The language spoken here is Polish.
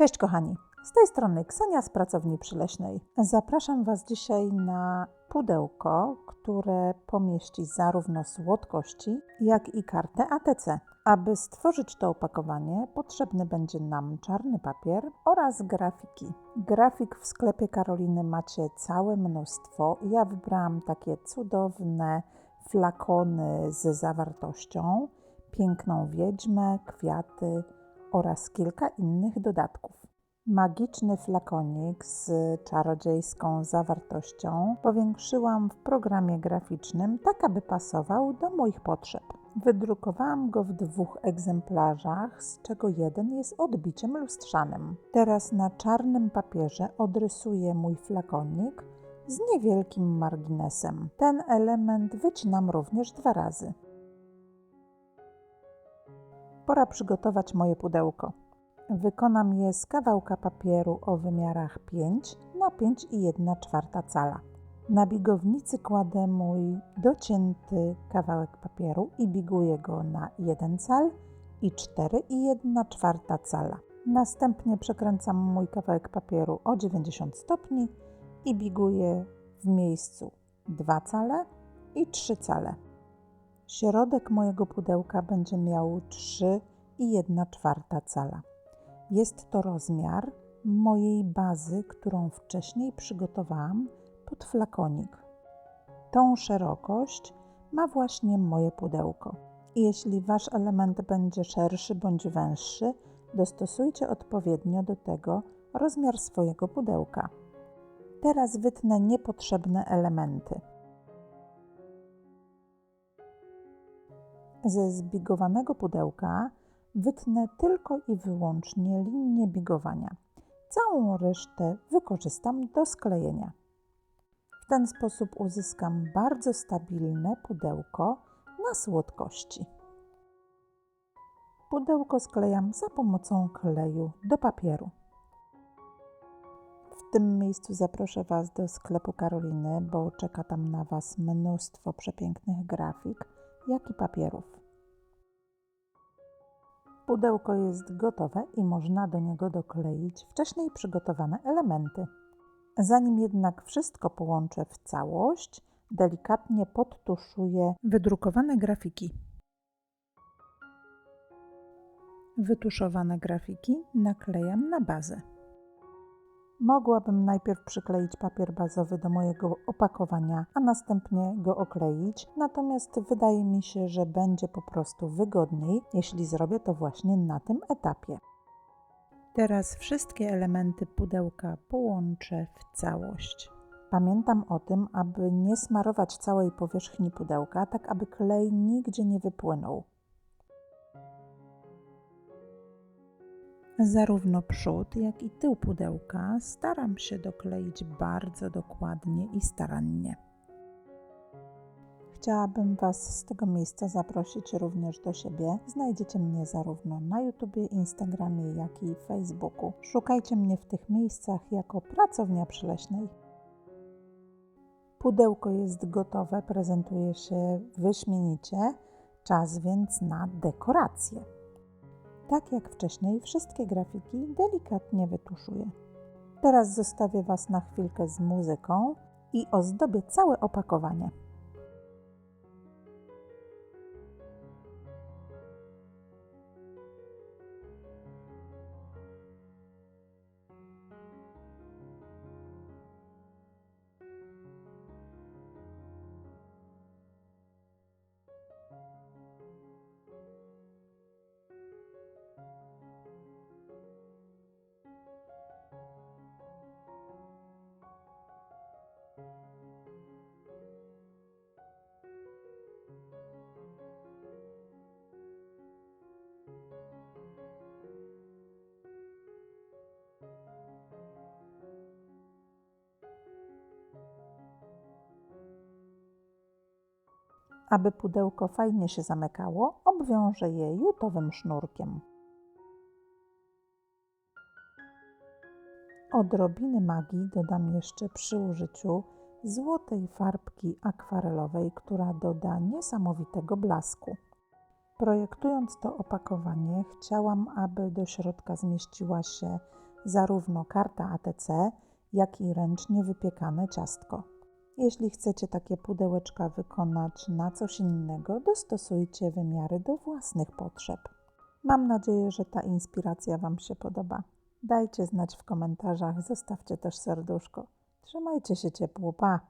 Cześć kochani, z tej strony Ksenia z Pracowni Przyleśnej. Zapraszam Was dzisiaj na pudełko, które pomieści zarówno słodkości, jak i kartę ATC. Aby stworzyć to opakowanie, potrzebny będzie nam czarny papier oraz grafiki. Grafik w sklepie Karoliny macie całe mnóstwo. Ja wybrałam takie cudowne flakony z zawartością, piękną wiedźmę, kwiaty oraz kilka innych dodatków. Magiczny flakonik z czarodziejską zawartością powiększyłam w programie graficznym, tak aby pasował do moich potrzeb. Wydrukowałam go w dwóch egzemplarzach, z czego jeden jest odbiciem lustrzanym. Teraz na czarnym papierze odrysuję mój flakonik z niewielkim marginesem. Ten element wycinam również dwa razy. Pora przygotować moje pudełko. Wykonam je z kawałka papieru o wymiarach 5 na 5 i 1 czwarta cala. Na bigownicy kładę mój docięty kawałek papieru i biguję go na 1 cal i 4 i 1 czwarta cala. Następnie przekręcam mój kawałek papieru o 90 stopni i biguję w miejscu 2 cale i 3 cale. Środek mojego pudełka będzie miał 3 i 1 czwarta cala. Jest to rozmiar mojej bazy, którą wcześniej przygotowałam pod flakonik. Tą szerokość ma właśnie moje pudełko. Jeśli Wasz element będzie szerszy bądź węższy, dostosujcie odpowiednio do tego rozmiar swojego pudełka. Teraz wytnę niepotrzebne elementy. Ze zbigowanego pudełka wytnę tylko i wyłącznie linię bigowania. Całą resztę wykorzystam do sklejenia. W ten sposób uzyskam bardzo stabilne pudełko na słodkości. Pudełko sklejam za pomocą kleju do papieru. W tym miejscu zaproszę Was do sklepu Karoliny, bo czeka tam na Was mnóstwo przepięknych grafik, jak i papierów. Pudełko jest gotowe i można do niego dokleić wcześniej przygotowane elementy. Zanim jednak wszystko połączę w całość, delikatnie podtuszuję wydrukowane grafiki. Wytuszowane grafiki naklejam na bazę. Mogłabym najpierw przykleić papier bazowy do mojego opakowania, a następnie go okleić, natomiast wydaje mi się, że będzie po prostu wygodniej, jeśli zrobię to właśnie na tym etapie. Teraz wszystkie elementy pudełka połączę w całość. Pamiętam o tym, aby nie smarować całej powierzchni pudełka, tak aby klej nigdzie nie wypłynął. Zarówno przód, jak i tył pudełka staram się dokleić bardzo dokładnie i starannie. Chciałabym Was z tego miejsca zaprosić również do siebie. Znajdziecie mnie zarówno na YouTubie, Instagramie, jak i Facebooku. Szukajcie mnie w tych miejscach jako pracownia przyleśnej. Pudełko jest gotowe, prezentuje się wyśmienicie. Czas więc na dekorację. Tak jak wcześniej, wszystkie grafiki delikatnie wytuszuję. Teraz zostawię Was na chwilkę z muzyką i ozdobię całe opakowanie. Aby pudełko fajnie się zamykało, obwiążę je jutowym sznurkiem. Odrobiny magii dodam jeszcze przy użyciu złotej farbki akwarelowej, która doda niesamowitego blasku. Projektując to opakowanie, chciałam, aby do środka zmieściła się zarówno karta ATC, jak i ręcznie wypiekane ciastko. Jeśli chcecie takie pudełeczka wykonać na coś innego, dostosujcie wymiary do własnych potrzeb. Mam nadzieję, że ta inspiracja Wam się podoba. Dajcie znać w komentarzach, zostawcie też serduszko. Trzymajcie się ciepło, pa!